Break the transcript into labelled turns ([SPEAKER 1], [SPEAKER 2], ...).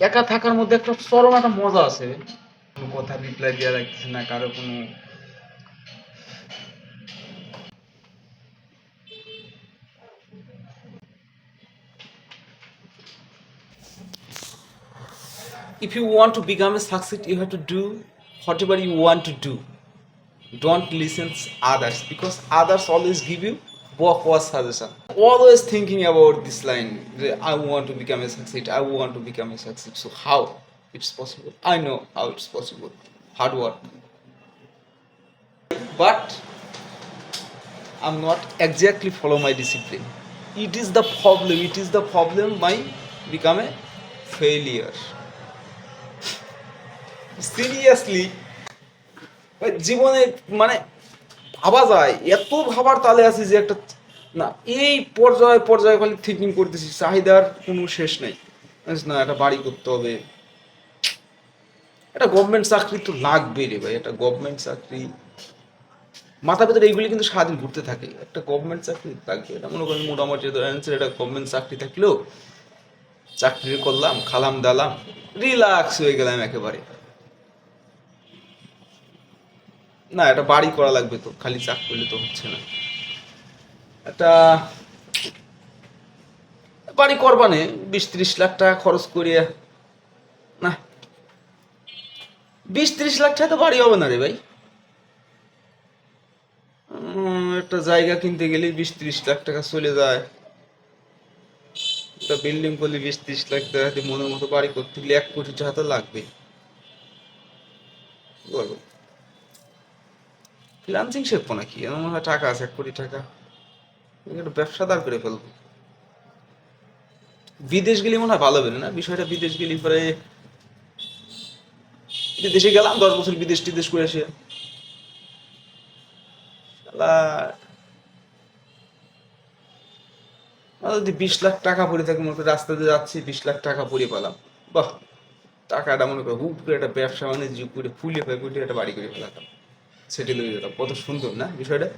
[SPEAKER 1] একা থাকার মধ্যে একটা চরম একটা মজা আছে কোনো কথা রিপ্লাই দেওয়া লাগতেছে না কারও কোনো if you want to become a success you have to do whatever you want to do don't listen to others because others always give you backward suggestion always thinking about this line that i want to become a success i want to become a success so how it's possible i know how it's possible hard work but i'm not exactly follow my discipline it is the problem it is the problem my become a failure seriously জীবনে মানে ভাবা যায়, এত ভাবার তালে আছি যে একটা, না, এই পর্যায়ে পর্যায়ে খালি থিঙ্কিং করতেছি, চাহিদার কোনো শেষ নেই। না, একটা বাড়ি করতে হবে। একটা গভর্নমেন্ট চাকরি তো লাগবে রে ভাই, একটা গভর্নমেন্ট চাকরি। মাথা ভেতরে এইগুলি কিন্তু সারাদিন ঘুরতে থাকে। একটা গভর্নমেন্ট চাকরি লাগবে এটা মনে করেন মোটামুটি একটা গভর্নমেন্ট চাকরি থাকলেও চাকরি করলাম, খালাম, দালাম রিল্যাক্স হয়ে গেলাম একেবারে। না এটা বাড়ি করা লাগবে তো, খালি চাক করলে তো হচ্ছে না। একটা বাড়ি করবানে বিশ ত্রিশ লাখ টাকা খরচ করিয়া, না বিশ ত্রিশ লাখ টাকা তো বাড়ি হবে না রে ভাই। একটা জায়গা কিনতে গেলে বিশ ত্রিশ লাখ টাকা চলে যায়। একটা বিল্ডিং করলে বিশ ত্রিশ লাখ টাকা মনের মতো বাড়ি করতে গেলে এক কোটি টাকা তো লাগবে কি বলব ফ্রিলান্সিং শিখব নাকি? আমার মনে হয় টাকা আছে, এক কোটি টাকা। একটা ব্যবসাদার করে ফেলব। বিদেশ গেলে মনে হয় ভালো হবে না? বিষয়টা বিদেশ গেলে পরে বিদেশে গেলাম, দশ বছর বিদেশ টিদেশ করে শালা। যদি বিশ লাখ টাকা পড়ে থাকে, মনে করি রাস্তা দিয়ে যাচ্ছি, বিশ লাখ টাকা পড়ে পেলাম। বাহ! টাকাটা মনে করে হুপ করে একটা ব্যবসা বাণিজ্য করে ফুলে ফুলে একটা বাড়ি করে ফেলাতাম। সেটেল হয়ে যেতাম কত সুন্দর না বিষয়টা?